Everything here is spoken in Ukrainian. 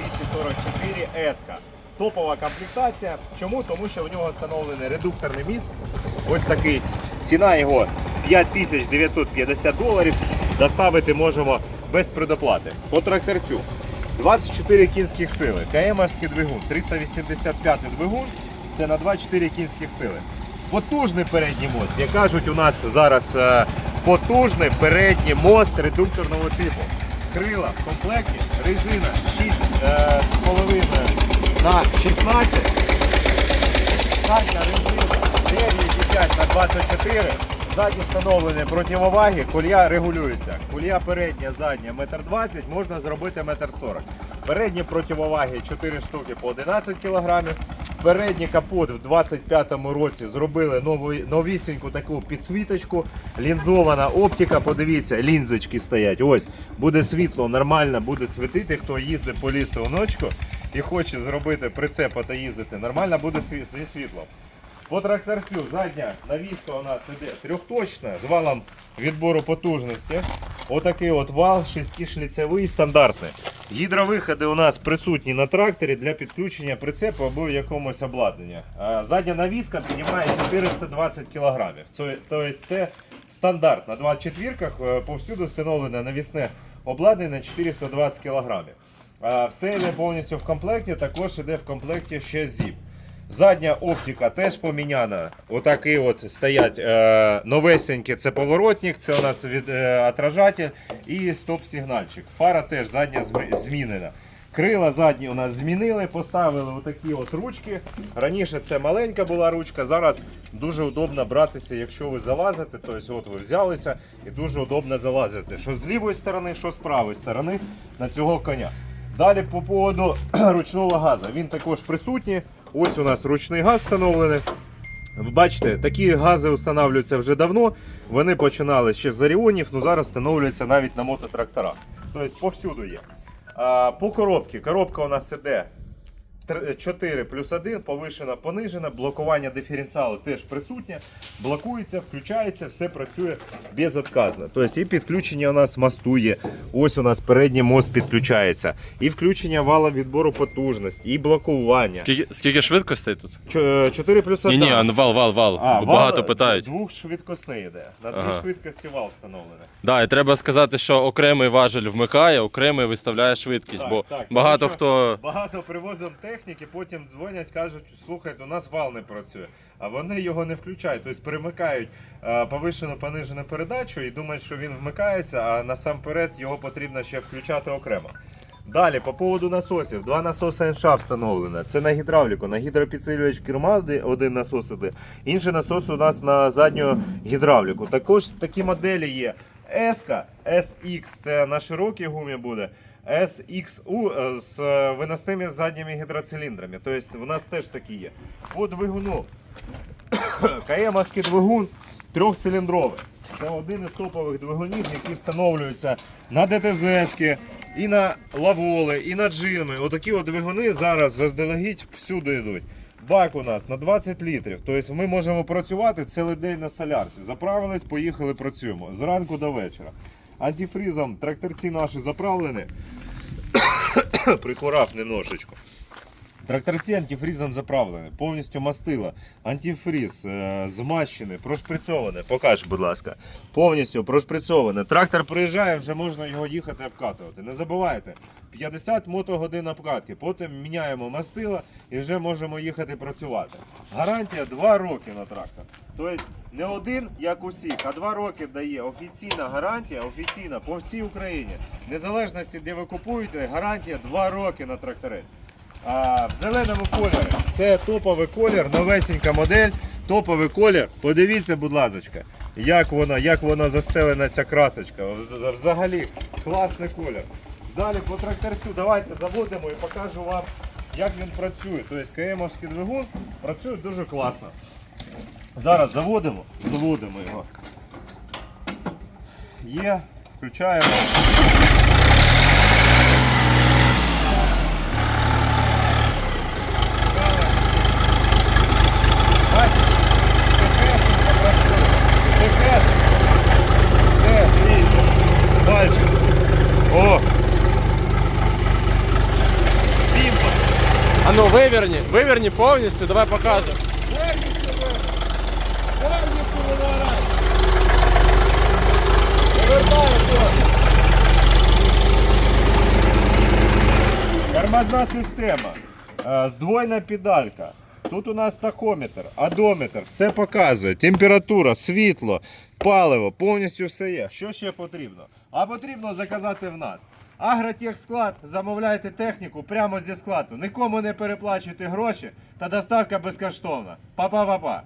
вигляді Кентавр 244 S. Топова комплектація. Чому? Тому що в нього встановлений редукторний міст. Ось такий. Ціна його 5950 доларів. Доставити можемо без предоплати. По тракторцю 24 кінських сили. КМовський двигун, 385 двигун. Це на 24 кінських сили. Потужний передній мост. Як кажуть, у нас зараз е, потужний передній мост редукторного типу. Крила в комплекті, резина 6,5 на 16. Задня резина 9,5 на 24. Ззаді встановлені противоваги, колья регулюється. Колья передня, задня 1,20 м, можна зробити 1,40 м. Передні противоваги 4 штуки по 11 кг. Передній капот в 25-му році зробили нову, новісіньку таку підсвіточку. Лінзована оптика. Подивіться, лінзочки стоять. Ось буде світло, нормально буде світити. Хто їздить по лісу вночку і хоче зробити прицепа та їздити, нормально буде зі світлом. По тракторцю задня навіска у нас іде трьохточна з валом відбору потужності. Отакий от вал шестишліцевий стандартний. Гідровиходи у нас присутні на тракторі для підключення прицепу або якомусь обладнання. Задня навіска піднімає 420 кг. Тобто це стандарт. На 24-ках е, повсюди встановлене навісне обладнання 420 кг. Все йде повністю в комплекті, також йде в комплекті ще зіп. Задня оптика теж поміняна. Отакий от стоять е, новесенькі, це поворотник, це у нас від е, отражатель і стоп-сигнальчик. Фара теж задня змінена. Крила задні у нас змінили, поставили отакі от ручки. Раніше це маленька була ручка, зараз дуже удобно братися, якщо ви залазите. Тобто от ви взялися і дуже удобно залазити. Що з лівої сторони, що з правої сторони на цього коня. Далі по поводу ручного газу. Він також присутній. Ось у нас ручний газ встановлений. Бачите, такі гази встановлюються вже давно. Вони починали ще з Оріонів, але зараз встановлюються навіть на мототракторах. Тобто повсюду є. По коробці. Коробка у нас іде 4 плюс 1, повишена, понижена, блокування диференціалу теж присутнє, блокується, включається, все працює безотказно. Тобто і підключення у нас мосту є. Ось у нас передній мост підключається. І включення вала відбору потужності, і блокування. Скільки, скільки швидкостей тут? 4 плюс 1. Ні, ні, а ну, вал, вал, вал. А, Бо вал Багато питають. Двохшвидкосний йде. На дві Ага. швидкості вал встановлений. Да, і треба сказати, що окремий важель вмикає, окремий виставляє швидкість, Так, бо так, багато хто. Багато привозимо техніки, потім дзвонять, кажуть, слухайте, у нас вал не працює. А вони його не включають. Тобто перемикають е, повишену понижену передачу і думають, що він вмикається, а насамперед його потрібно ще включати окремо. Далі, по поводу насосів. Два насоси НШ встановлено. Це на гідравліку. На гідропідсилювач керма один насос іде. Інший насос у нас на задню гідравліку. Також такі моделі є. S, SX це на широкій гумі буде. SXU е, з е, виносними задніми гідроциліндрами. Тобто у нас теж такі є. По двигуну. КМовський двигун трьохциліндровий. Це один із топових двигунів, які встановлюються на ДТЗ, і на лаволи, і на джими. Отакі от двигуни зараз заздалегідь всюди йдуть. Бак у нас на 20 літрів. Тобто ми можемо працювати цілий день на солярці. Заправились, поїхали, працюємо. Зранку до вечора. Антифрізом тракторці наші заправлені. Прихорав немножечко. Тракторці антифрізом заправлені, повністю мастила, антифріз е, змащений, прошприцьований. Покаж, будь ласка. Повністю прошприцьований. Трактор приїжджає, вже можна його їхати обкатувати. Не забувайте, 50 мотогодин обкатки. Потім міняємо мастила і вже можемо їхати працювати. Гарантія 2 роки на трактор. Тобто не один, як усіх, а 2 роки дає офіційна гарантія, офіційна по всій Україні. Незалежності, де ви купуєте, гарантія 2 роки на тракторець. А, в зеленому кольорі. Це топовий колір, новесенька модель, топовий колір. Подивіться, будь ласка, як вона, як вона застелена ця красочка. Взагалі класний колір. Далі по тракторцю давайте заводимо і покажу вам, як він працює. Тобто КМовський двигун працює дуже класно. Зараз заводимо, заводимо його. Є, включаємо. Виверні, виверні повністю, давай показуй. Повністю виверни. Повністю виверай. Вивертай повністю. Тормозна система. Е, Здвоєна педалька. Тут у нас тахометр, одометр, все показує. Температура, світло, паливо, повністю все є. Що ще потрібно? А потрібно заказати в нас. Агротехсклад, замовляйте техніку прямо зі складу. Нікому не переплачуйте гроші та доставка безкоштовна. Па-па-па-па.